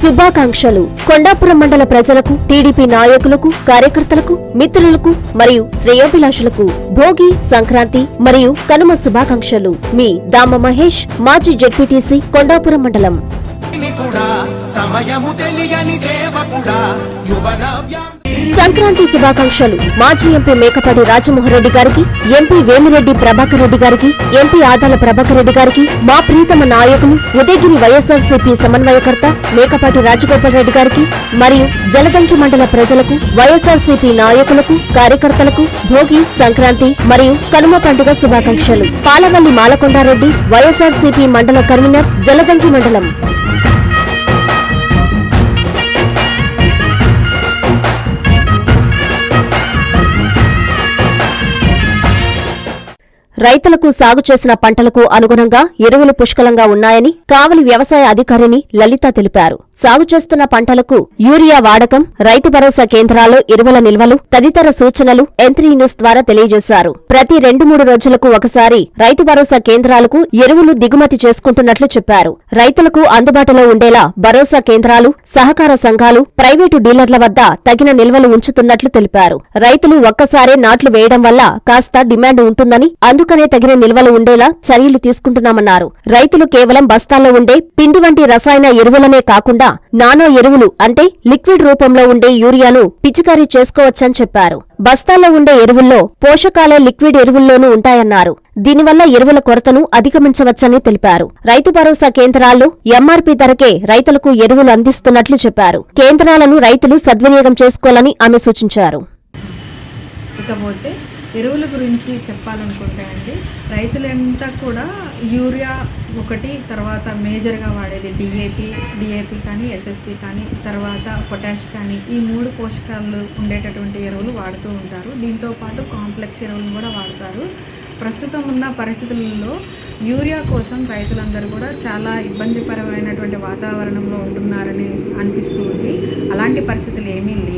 శుభాకాంక్షలు. కొండాపురం మండల ప్రజలకు టీడీపీ నాయకులకు కార్యకర్తలకు మిత్రులకు మరియు శ్రేయోభిలాషులకు భోగి సంక్రాంతి మరియు కనుమ శుభాకాంక్షలు. మీ దామ మహేష్ మాజీ జెడ్పీటీసీ కొండాపురం మండలం. సమయము తెలియని సేవకుడా యువన సంక్రాంతి శుభాకాంక్షలు. మాజీ ఎంపీ మేకపాటి రాజమోహన్ రెడ్డి గారికి ఎంపీ వేమిరెడ్డి ప్రభాకర్ రెడ్డి గారికి ఎంపీ ఆదాల ప్రభాకర్ రెడ్డి గారికి మా ప్రీతమ నాయకులు ఉదయగిరి వైఎస్ఆర్సీపీ సమన్వయకర్త మేకపాటి రాజగోపాల్ రెడ్డి గారికి మరియు జలదంకి మండల ప్రజలకు వైఎస్ఆర్సీపీ నాయకులకు కార్యకర్తలకు భోగి సంక్రాంతి మరియు కనుమ పండుగ శుభాకాంక్షలు. పాలవల్లి మాలకొండారెడ్డి వైఎస్ఆర్సీపీ మండల కన్వీనర్ జలదంకి మండలం. రైతులకు సాగు చేసిన పంటలకు అనుగుణంగా ఎరువులు పుష్కలంగా ఉన్నాయని కావలి వ్యవసాయ అధికారిని లలిత తెలిపారు. సాగు చేస్తున్న పంటలకు యూరియా వాడకం రైతు భరోసా కేంద్రాల్లో ఎరువుల నిల్వలు తదితర సూచనలు ఎంత్రీ న్యూస్ ద్వారా తెలియజేశారు. ప్రతి రెండు మూడు రోజులకు ఒకసారి రైతు భరోసా కేంద్రాలకు ఎరువులు దిగుమతి చేసుకుంటున్నట్లు చెప్పారు. రైతులకు అందుబాటులో ఉండేలా భరోసా కేంద్రాలు సహకార సంఘాలు ప్రైవేటు డీలర్ల వద్ద తగిన నిల్వలు ఉంచుతున్నట్లు తెలిపారు. రైతులు ఒక్కసారే నాట్లు వేయడం వల్ల కాస్త డిమాండ్ ఉంటుందని అందుకనే తగిన నిల్వలు ఉండేలా చర్యలు తీసుకుంటున్నామన్నారు. రైతులు కేవలం బస్తాల్లో ఉండే పిండి వంటి రసాయన ఎరువులనే కాకుండా నానో ఎరువులు అంటే లిక్విడ్ రూపంలో ఉండే యూరియాను పిచికారీ చేసుకోవచ్చని చెప్పారు. బస్తాల్లో ఉండే ఎరువుల్లో పోషకాలే లిక్విడ్ ఎరువుల్లోనూ ఉంటాయన్నారు. దీనివల్ల ఎరువుల కొరతను అధిగమించవచ్చని తెలిపారు. రైతు భరోసా కేంద్రాల్లో ఎంఆర్పీ ధరకే రైతులకు ఎరువులు అందిస్తున్నట్లు చెప్పారు. కేంద్రాలను రైతులు సద్వినియోగం చేసుకోవాలని ఆమె సూచించారు. ఇకపోతే ఎరువుల గురించి చెప్పాలనుకుంటే అండి రైతులంతా కూడా యూరియా ఒకటి తర్వాత మేజర్గా వాడేది డిఏపి డిఏపి కానీ ఎస్ఎస్పి కానీ తర్వాత పొటాష్ కానీ ఈ మూడు పోషకాలు ఉండేటటువంటి ఎరువులు వాడుతూ ఉంటారు. దీంతో పాటు కాంప్లెక్స్ ఎరువులు కూడా వాడతారు. ప్రస్తుతం ఉన్న పరిస్థితులలో యూరియా కోసం రైతులందరూ కూడా చాలా ఇబ్బందికరమైనటువంటి వాతావరణంలో ఉంటున్నారని అనిపిస్తూ ఉంది. అలాంటి పరిస్థితులు ఏమీ లేవు.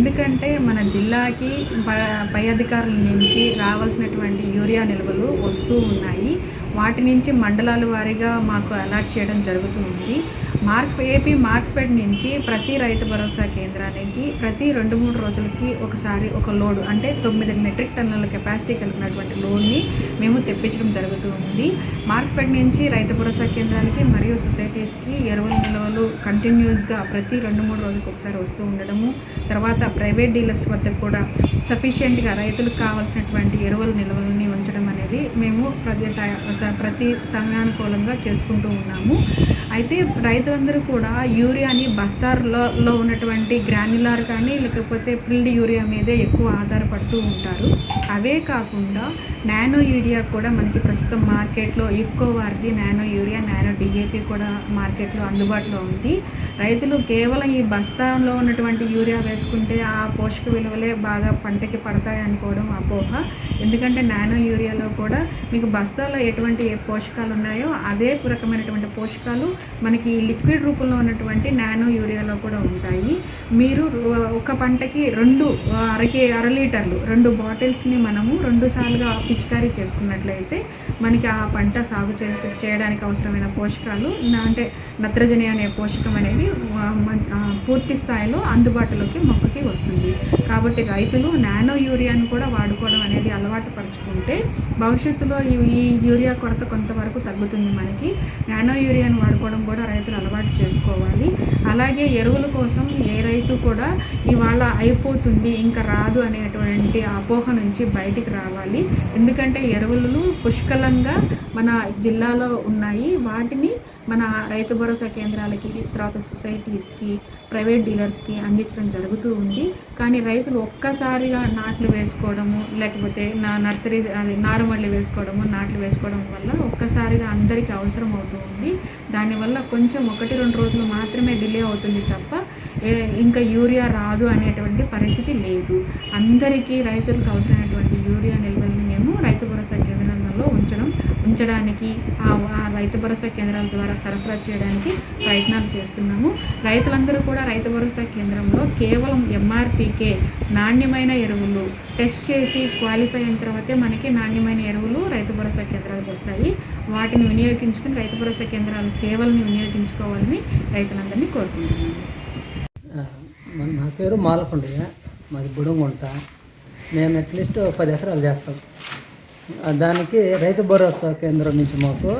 ఎందుకంటే మన జిల్లాకి ప- పై అధికారుల నుంచి రావాల్సినటువంటి యూరియా నిల్వలు వస్తూ ఉన్నాయి. వాటి నుంచి మండలాల వారీగా మాకు అలాట్ చేయడం జరుగుతుంది మార్క్ ఏపీ మార్క్ఫెడ్ నుంచి ప్రతి రైతు భరోసా కేంద్రానికి ప్రతి రెండు మూడు రోజులకి ఒకసారి ఒక లోడు అంటే తొమ్మిది మెట్రిక్ టన్నుల కెపాసిటీ కలిగినటువంటి లోడ్ని మేము తెప్పించడం జరుగుతూ ఉంది. మార్క్ఫెడ్ నుంచి రైతు భరోసా కేంద్రానికి మరియు సొసైటీస్కి ఎరువుల నిల్వలు కంటిన్యూస్గా ప్రతి రెండు మూడు రోజులకు ఒకసారి వస్తూ ఉండడము తర్వాత ప్రైవేట్ డీలర్స్ వద్ద కూడా సఫిషియెంట్గా రైతులకు కావాల్సినటువంటి ఎరువుల నిల్వలని ఉంచడం అనేది మేము ప్రతి టై- ప్రతి సమయానుకూలంగా చేసుకుంటూ ఉన్నాము. అయితే రైతు రైతులందరూ కూడా యూరియాని బస్తార్లో ఉన్నటువంటి గ్రాన్యులార్ కానీ లేకపోతే ప్రిల్డ్ యూరియా మీదే ఎక్కువ ఆధారపడుతూ ఉంటారు. అవే కాకుండా నానో యూరియా కూడా మనకి ప్రస్తుతం మార్కెట్లో ఇఫ్కో వారిది నానో యూరియా నానో డిఏపి కూడా మార్కెట్లో అందుబాటులో ఉంది. రైతులు కేవలం ఈ బస్తాలో ఉన్నటువంటి యూరియా వేసుకుంటే ఆ పోషక విలువలే బాగా పంటకి పడతాయి అనుకోవడం అపోహ. ఎందుకంటే నానో యూరియాలో కూడా మీకు బస్తాలో ఎటువంటి ఏ పోషకాలు ఉన్నాయో అదే రకమైనటువంటి పోషకాలు మనకి లిక్విడ్ రూపంలో ఉన్నటువంటి నానో యూరియాలో కూడా ఉంటాయి. మీరు ఒక పంటకి రెండు అరకి అర లీటర్లు రెండు బాటిల్స్ని మనము రెండు సార్లుగా పిచికారీ చేసుకున్నట్లయితే మనకి ఆ పంట సాగు చే చేయడానికి అవసరమైన పోషకాలు అంటే నత్రజని అనే పోషకం అనేది పూర్తి స్థాయిలో అందుబాటులోకి మొక్కకి వస్తుంది. కాబట్టి రైతులు నానో యూరియాను కూడా వాడుకోవడం అనేది అలవాటు పరుచుకుంటే భవిష్యత్తులో ఈ ఈ యూరియా కొరత కొంతవరకు తగ్గుతుంది మనకి. నానో యూరియాను వాడుకోవడం కూడా రైతులు అలవాటు చేసుకోవాలి. అలాగే ఎరువుల కోసం ఏ రైతు కూడా ఇవాళ అయిపోతుంది ఇంకా రాదు అనేటువంటి అపోహ నుంచి బయటికి రావాలి. ఎందుకంటే ఎరువులు పుష్కలంగా మన జిల్లాలో ఉన్నాయి. వాటిని మన రైతు భరోసా కేంద్రాలకి తర్వాత సొసైటీస్కి ప్రైవేట్ డీలర్స్కి అందించడం జరుగుతూ ఉంది. కానీ రైతులు ఒక్కసారిగా నాట్లు వేసుకోవడము లేకపోతే నా నర్సరీ అది నారుమళ్ళు వేసుకోవడము నాట్లు వేసుకోవడం వల్ల ఒక్కసారిగా అందరికీ అవసరం అవుతూ ఉంది. దానివల్ల కొంచెం ఒకటి రెండు రోజులు మాత్రమే డిలే అవుతుంది తప్ప ఏ- ఇంకా యూరియా రాదు అనేటువంటి పరిస్థితి లేదు. అందరికీ రైతులకు అవసరమైనటువంటి యూరియా నిల్వల్ని మేము రైతు భరోసా కేంద్రంలో ఉంచడం ఉంచడానికి ఆ రైతు భరోసా కేంద్రాల ద్వారా సరఫరా చేయడానికి ప్రయత్నాలు చేస్తున్నాము. రైతులందరూ కూడా రైతు భరోసా కేంద్రంలో కేవలం ఎంఆర్పికే నాణ్యమైన ఎరువులు టెస్ట్ చేసి క్వాలిఫై అయిన తర్వాతే మనకి నాణ్యమైన ఎరువులు రైతు భరోసా కేంద్రాలకు వస్తాయి వాటిని వినియోగించుకుని రైతు భరోసా కేంద్రాల సేవలను వినియోగించుకోవాలని రైతులందరినీ కోరుకుంటున్నాను నా పేరు మాలకొండయ్య. మాది బుడంగుంట. మేము అట్లీస్ట్ పది ఎకరాలు చేస్తాం. దానికి రైతు భరోసా కేంద్రం నుంచి మాకు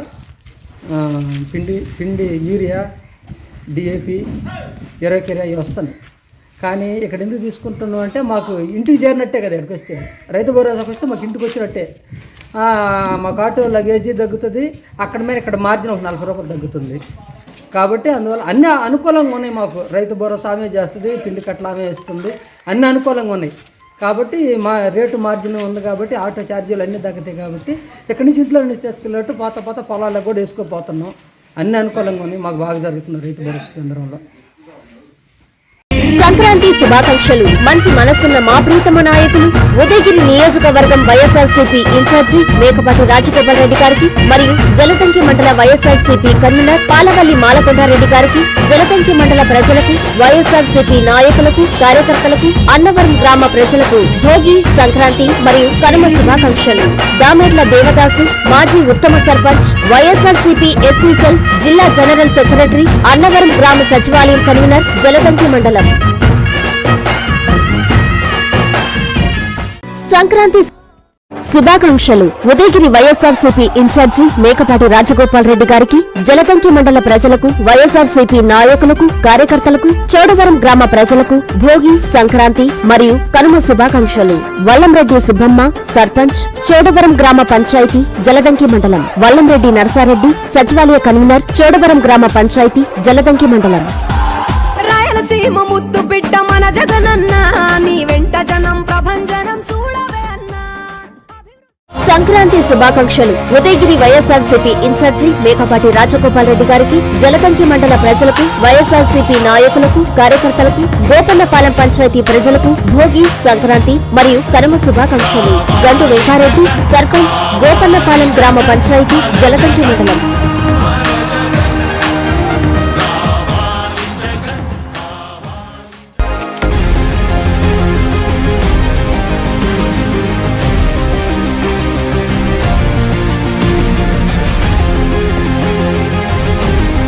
పిండి పిండి యూరియా డిఏపి ఇరవై కిరాయి వస్తున్నాయి. కానీ ఇక్కడ ఎందుకు తీసుకుంటున్నాం అంటే మాకు ఇంటికి చేరినట్టే కదా ఇక్కడికి వస్తే. రైతు భరోసాకి వస్తే మాకు ఇంటికి వచ్చినట్టే. మాకు ఆటో లగేజీ తగ్గుతుంది అక్కడ మీద ఇక్కడ మార్జిన్ ఒక నలభై రూపాయలు తగ్గుతుంది. కాబట్టి అందువల్ల అన్ని అనుకూలంగా ఉన్నాయి మాకు. రైతు భరోసా ఆమె చేస్తుంది పిండి కట్ల ఆమె ఇస్తుంది అన్ని అనుకూలంగా ఉన్నాయి. కాబట్టి మా రేటు మార్జిన్ ఉంది కాబట్టి ఆటో ఛార్జీలు అన్నీ తగ్గుతాయి కాబట్టి ఇక్కడి నుంచి ఇంట్లో నుంచి తీసుకెళ్ళినట్టు పాత పాత పొలాలకు కూడా వేసుకోపోతున్నాం. అన్ని అనుకూలంగా ఉన్నాయి మాకు బాగా జరుగుతుంది రైతు భరోసా కేంద్రంలో. సంక్రాంతి శుభాకాంక్షలు. మంచి మనస్సున్న మా ప్రీతమ నాయకులు ఉదయగిరి నియోజకవర్గం YSRCP in charge Mekapati Rajagopal Reddy గారికి మరియు జలతంకి మండల వైఎస్ఆర్సీపీ కన్వీనర్ పాలవల్లి మాలకొండారెడ్డి గారికి జలతంకి మండల ప్రజలకు వైఎస్ఆర్సీపీ నాయకులకు కార్యకర్తలకు అన్నవరం గ్రామ ప్రజలకు భోగి సంక్రాంతి మరియు కనుమ శుభాకాంక్షలు. దామెర్ల దేవదాసు మాజీ ఉత్తమ సర్పంచ్ వైఎస్ఆర్సీపీ ఎస్సీ సెల్ జిల్లా జనరల్ సెక్రటరీ అన్నవరం గ్రామ సచివాలయం కన్వీనర్ జలదంకి మండలం. సంక్రాంతి శుభాకాంక్షలు. Udayagiri YSRCP in charge Mekapati Rajagopal Reddy గారికి జలతంకి మండల ప్రజలకు వైఎస్ఆర్సీపీ నాయకులకు కార్యకర్తలకు చోడవరం గ్రామ ప్రజలకు భోగి సంక్రాంతి మరియు కనుమ శుభాకాంక్షలు. వల్లంరెడ్డి సుబ్బమ్మ సర్పంచ్ చోడవరం గ్రామ పంచాయతీ జలదంకి మండలం. వల్లంరెడ్డి నరసారెడ్డి సచివాలయ కన్వీనర్ చోడవరం గ్రామ పంచాయతీ జలదంకి మండలం. రాయలసీమ ముద్దు బిడ్డ మన జగనన్న నీ వెంట జనం ప్రభంజనం సంక్రాంతి శుభాకాంక్షలు. Udayagiri YSRCP in charge Mekapati Rajagopal Reddy గారికి జలకంకి మండల ప్రజలకు వైఎస్ఆర్సీపీ నాయకులకు కార్యకర్తలకు గోపన్నపాలెం పంచాయతీ ప్రజలకు భోగి సంక్రాంతి మరియు కనుమ శుభాకాంక్షలు. గండు వెంకారెడ్డి సర్పంచ్ గోపన్నపాలెం గ్రామ పంచాయతీ జలకంకి మండలం.